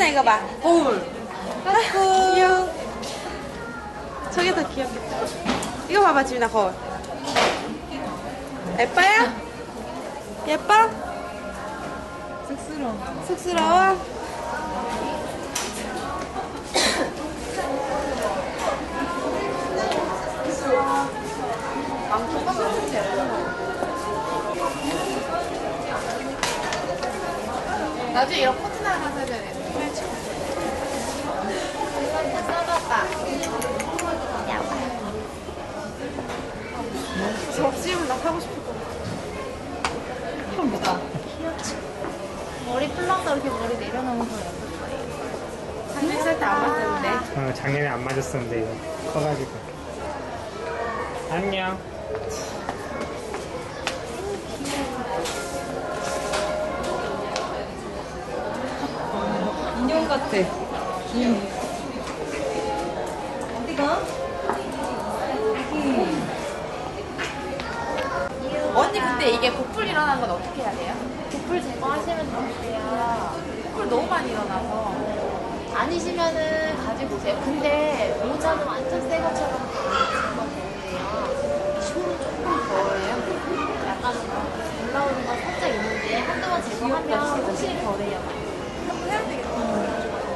희나 이거 봐. 거울. 까꿍. 귀여워. 저게 더 귀엽겠다. 이거 봐봐, 지민아, 거울. 예뻐요? 예뻐? 쑥스러워. 쑥스러워? 나중에 이런 코트 하나 사줘야 되는데. 써봤다. 접시면 나 사고 싶을 것 같아. 머리 풀러서 이렇게 머리 내려놓으면 더 예쁠 거예요. 작년 살때 안 맞았는데. 어, 작년에 안 맞았었는데 이거 커가지고 안녕 같아. 인형. 어디가? 언니 근데 이게 보풀 일어난 건 어떻게 해야 돼요? 보풀 제거하시면 돼요. 보풀 너무 많이 일어나서. 아니시면은 가지고 오세요. 근데 모자는 완전 새 것처럼 제거돼요. 슈는 조금 덜해요. 약간 올라오는 건 살짝 있는데 한동안 제거하면